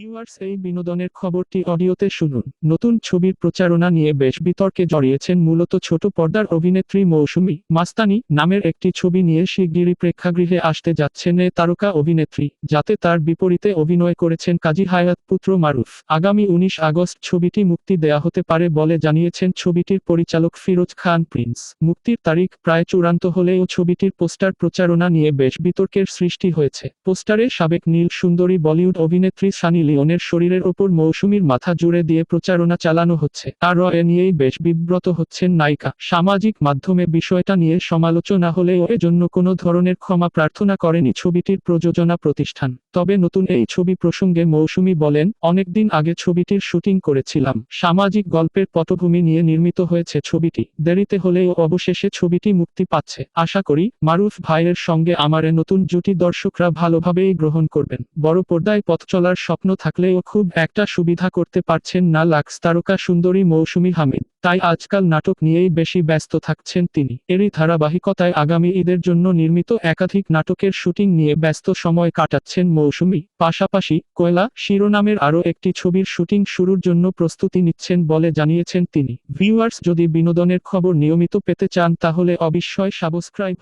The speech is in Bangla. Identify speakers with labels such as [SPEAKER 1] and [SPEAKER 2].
[SPEAKER 1] ভিউয়ার্স, এই বিনোদনের খবরটি অডিওতে শুনুন। নতুন ছবির প্রচারণা নিয়ে বেশ বিতর্কে জড়িয়েছেন মূলত ছোট পর্দার অভিনেত্রী মৌসুমী মাস্তানি নামের একটি ছবি নিয়ে শিগগিরই প্রেক্ষাগৃহে আসতে যাচ্ছেন এ তারকা অভিনেত্রী, যাতে তার বিপরীতে অভিনয় করেছেন কাজী হায়াত পুত্র মারুফ। আগামী উনিশ আগস্ট ছবিটি মুক্তি দেয়া হতে পারে বলে জানিয়েছেন ছবিটির পরিচালক ফিরোজ খান প্রিন্স। মুক্তির তারিখ প্রায় চূড়ান্ত হলেও ছবিটির পোস্টার প্রচারণা নিয়ে বেশ বিতর্কের সৃষ্টি হয়েছে। পোস্টারে সাবেক নীল সুন্দরী বলিউড অভিনেত্রী সানি লিওনের শরীরের ওপর মৌসুমীর মাথা জুড়ে দিয়ে প্রচারণা চালানো হচ্ছে। আর এ নিয়েই বেশ বিব্রত হচ্ছেন নায়িকা। সামাজিক মাধ্যমে বিষয়টা নিয়ে সমালোচনা হলেও এজন্য কোনো ধরনের ক্ষমা প্রার্থনা করেনি ছবিটির প্রযোজনা প্রতিষ্ঠান। তবে নতুন এই ছবি প্রসঙ্গে মৌসুমী বলেন, অনেকদিন আগে ছবিটির শুটিং করেছিলাম। সামাজিক গল্পের পটভূমি নিয়ে নির্মিত হয়েছে ছবিটি। দেরিতে হলেও অবশেষে ছবিটি মুক্তি পাচ্ছে। আশা করি, মারুফ ভাইয়ের সঙ্গে আমার নতুন জুটি দর্শকরা ভালোভাবেই গ্রহণ করবেন। বড় পর্দায় পথ চলার স্বপ্ন থাকলেও খুব একটা সুবিধা করতে পারছেন না লাক্স তারকা সুন্দরী মৌসুমী হামিদ। তাই আজকাল নাটক নিয়েই বেশি ব্যস্ত থাকছেন তিনি। এরই ধারাবাহিকতায় আগামী ঈদের জন্য নির্মিত একাধিক নাটকের শুটিং নিয়ে ব্যস্ত সময় কাটাচ্ছেন মৌসুমী। পাশাপাশি কয়লা শিরোনামের আরও একটি ছবির শুটিং শুরুর জন্য প্রস্তুতি নিচ্ছেন বলে জানিয়েছেন তিনি। ভিউয়ার্স, যদি বিনোদনের খবর নিয়মিত পেতে চান তাহলে অবশ্যই সাবস্ক্রাইব